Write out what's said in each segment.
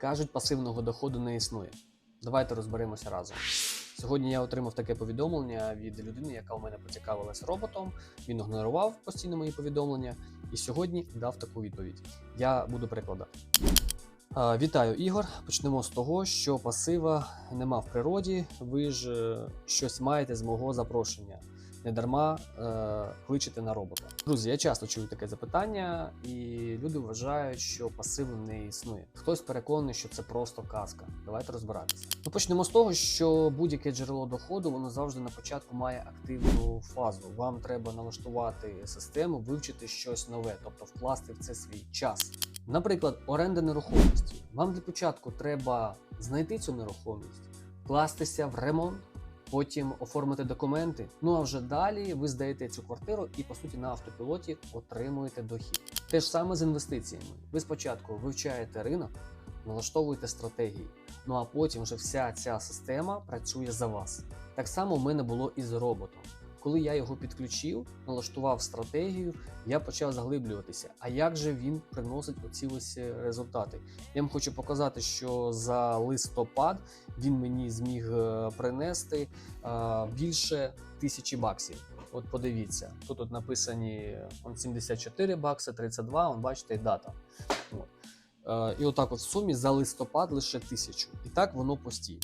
Кажуть, пасивного доходу не існує. Давайте розберемося разом. Сьогодні я отримав таке повідомлення від людини, яка у мене поцікавилась роботом. Він ігнорував постійно мої повідомлення і сьогодні дав таку відповідь. Я буду перекладати. Вітаю, Ігор. Почнемо з того, що пасива нема в природі. Ви ж е, щось маєте з мого запрошення. Не дарма е, кличете на робота. Друзі, я часто чую таке запитання, і люди вважають, що пасиву не існує. Хтось переконаний, що це просто казка. Давайте розбиратися. Ну, почнемо з того, що будь-яке джерело доходу воно завжди на початку має активну фазу. Вам треба налаштувати систему, вивчити щось нове, тобто вкласти в це свій час. Наприклад, оренда нерухомості. Вам для початку треба знайти цю нерухомість, вкластися в ремонт, потім оформити документи. Ну а вже далі ви здаєте цю квартиру і по суті на автопілоті отримуєте дохід. Те ж саме з інвестиціями. Ви спочатку вивчаєте ринок, налаштовуєте стратегії. Ну а потім вже вся ця система працює за вас. Так само в мене було і з роботом. Коли я його підключив, налаштував стратегію, я почав заглиблюватися. А як же він приносить оці ось е, результати? Я вам хочу показати, що за листопад він мені зміг е, принести е, більше тисячі баксів. От подивіться, тут от написані он 74 бакси, 32, он бачите, і дата. От. І отак, от в сумі за листопад лише тисячу. І так воно постійно.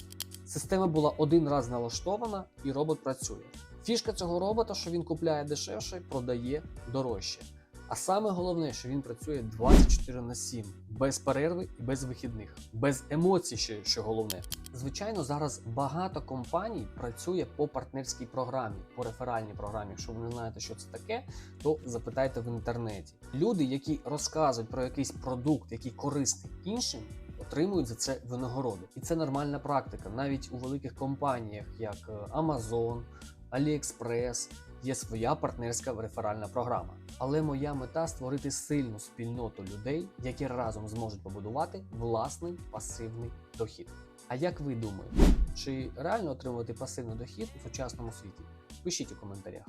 Система була один раз налаштована, і робот працює. Фішка цього робота, що він купляє дешевше, продає дорожче. А саме головне, що він працює 24 на 7, без перерви і без вихідних, без емоцій, ще що головне. Звичайно, зараз багато компаній працює по партнерській програмі, по реферальній програмі. Якщо ви не знаєте, що це таке, то запитайте в інтернеті. Люди, які розказують про якийсь продукт, який корисний іншим. Отримують за це винагороду, і це нормальна практика. Навіть у великих компаніях, як е, Amazon, AliExpress, є своя партнерська реферальна програма. Але моя мета створити сильну спільноту людей, які разом зможуть побудувати власний пасивний дохід. А як ви думаєте, чи реально отримувати пасивний дохід у сучасному світі? Пишіть у коментарях.